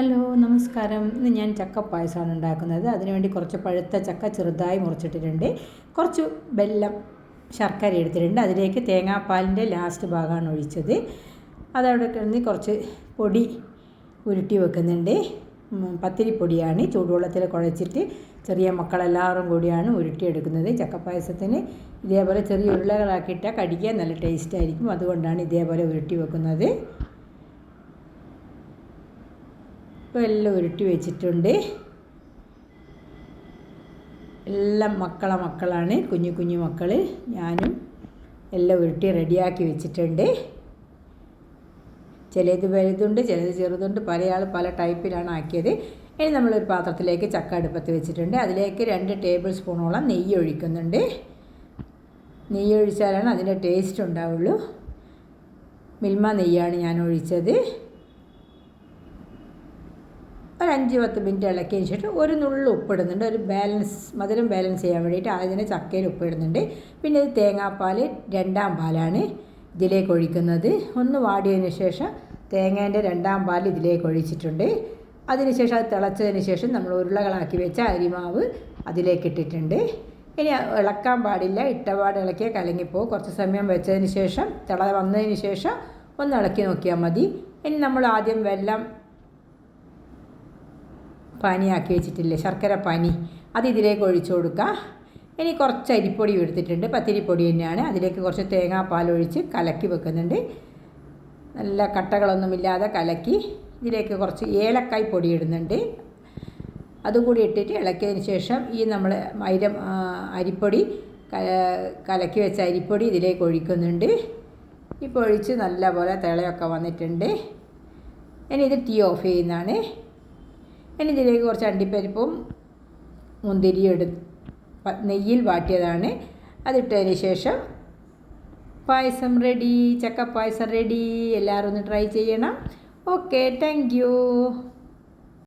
Hello നമസ്കാരം. ഇന്ന് ഞാൻ ചക്ക പായസമാണ് ഉണ്ടാക്കുന്നത് അതിനുവേണ്ടി കുറച്ച് പഴുത്ത ചക്ക ചെറുതായി മുറിച്ചിട്ടിട്ടുണ്ട്. കുറച്ച് വെല്ലം ശർക്കര എടുത്തിട്ടുണ്ട്. അതിലേക്ക് തേങ്ങാപ്പാലിന്റെ ലാസ്റ്റ് ഭാഗമാണ് ഒഴിച്ചത്. അതവിടെ കിടന്ന് കുറച്ച് പൊടി ഉരുട്ടി വെക്കുന്നുണ്ട്. പത്തിരിപ്പൊടിയാണ്. ചൂടുവെള്ളത്തിൽ കുഴച്ചിട്ട് ചെറിയ മക്കളെല്ലാവരും കൂടിയാണ് ഉരുട്ടിയെടുക്കുന്നത് ചക്കപ്പായസത്തിന്. ഇതേപോലെ ചെറിയ ഉരുളകളാക്കിയിട്ടാൽ കടിക്കാൻ നല്ല ടേസ്റ്റ് ആയിരിക്കും. അതുകൊണ്ടാണ് ഇതേപോലെ ഉരുട്ടി വെക്കുന്നത്. ഇപ്പോൾ എല്ലാം ഉരുട്ടി വെച്ചിട്ടുണ്ട്. എല്ലാം മക്കളെ മക്കളാണ് കുഞ്ഞു കുഞ്ഞു മക്കൾ ഞാനും എല്ലാം ഉരുട്ടി റെഡിയാക്കി വെച്ചിട്ടുണ്ട്. ചിലത് വലുതുണ്ട് ചിലത് ചെറുതുണ്ട്. പല ആൾ പല ടൈപ്പിലാണ് ആക്കിയത്. ഇനി നമ്മളൊരു പാത്രത്തിലേക്ക് ചക്ക അടുപ്പത്ത് വെച്ചിട്ടുണ്ട്. അതിലേക്ക് രണ്ട് ടേബിൾ സ്പൂണോളം നെയ്യ് ഒഴിക്കുന്നുണ്ട്. നെയ്യ് ഒഴിച്ചാലാണ് അതിന്റെ ടേസ്റ്റ് ഉണ്ടാവുള്ളൂ. മിൽമ നെയ്യാണ് ഞാൻ ഒഴിച്ചത്. ഒരു അഞ്ച് പത്ത് മിനിറ്റ് ഇളക്കിയതിന് ശേഷം ഒരു നുള്ളു ഉപ്പിടുന്നുണ്ട്. ഒരു ബാലൻസ് മധുരം ബാലൻസ് ചെയ്യാൻ വേണ്ടിയിട്ട് ആദ്യം ചക്കയിൽ ഉപ്പിടുന്നുണ്ട്. പിന്നെ ഇത് തേങ്ങാപ്പാൽ രണ്ടാം പാലാണ് ഇതിലേക്ക് ഒഴിക്കുന്നത്. ഒന്ന് വാടിയതിന് ശേഷം തേങ്ങേന്റെ രണ്ടാം പാൽ ഇതിലേക്ക് ഒഴിച്ചിട്ടുണ്ട്. അതിനുശേഷം അത് തിളച്ചതിന് ശേഷം നമ്മൾ ഉരുളകളാക്കി വെച്ച അരിമാവ് അതിലേക്ക് ഇട്ടിട്ടുണ്ട്. ഇനി ഇളക്കാൻ പാടില്ല. ഇട്ടപാട് ഇളക്കിയാൽ കലങ്ങിപ്പോവും. കുറച്ച് സമയം വെച്ചതിന് ശേഷം തിള വന്നതിന് ശേഷം ഒന്ന് ഇളക്കി നോക്കിയാൽ മതി. ഇനി നമ്മൾ ആദ്യം വെള്ളം പാനിയാക്കി വെച്ചിട്ടില്ലേ? ശർക്കര പാനി. അത് ഇതിലേക്ക് ഒഴിച്ചു കൊടുക്കുക ഇനി കുറച്ച് അരിപ്പൊടി എടുത്തിട്ടുണ്ട്. പത്തിരിപ്പൊടി തന്നെയാണ്. അതിലേക്ക് കുറച്ച് തേങ്ങാപ്പാൽ ഒഴിച്ച് കലക്കി വെക്കുന്നുണ്ട്. നല്ല കട്ടകളൊന്നുമില്ലാതെ കലക്കി ഇതിലേക്ക് കുറച്ച് ഏലക്കായ് പൊടി ഇടുന്നുണ്ട്. അതും കൂടി ഇട്ടിട്ട് ഇളക്കിയതിന് ശേഷം ഈ നമ്മൾ മൈര അരിപ്പൊടി കലക്കി വെച്ച അരിപ്പൊടി ഇതിലേക്ക് ഒഴിക്കുന്നുണ്ട്. ഇപ്പോൾ ഒഴിച്ച് നല്ലപോലെ തിളയൊക്കെ വന്നിട്ടുണ്ട്. ഇനി ഇത് ടീ ഓഫ് ചെയ്യുന്നതാണ്. ഇനി ഇതിലേക്ക് കുറച്ച് അണ്ടിപ്പരിപ്പും മുന്തിരിയും എടു നെയ്യിൽ വാട്ടിയതാണ്. അതിട്ടതിന് ശേഷം പായസം റെഡി ചക്ക പായസം റെഡി എല്ലാവരും ഒന്ന് ട്രൈ ചെയ്യണം. Okay thank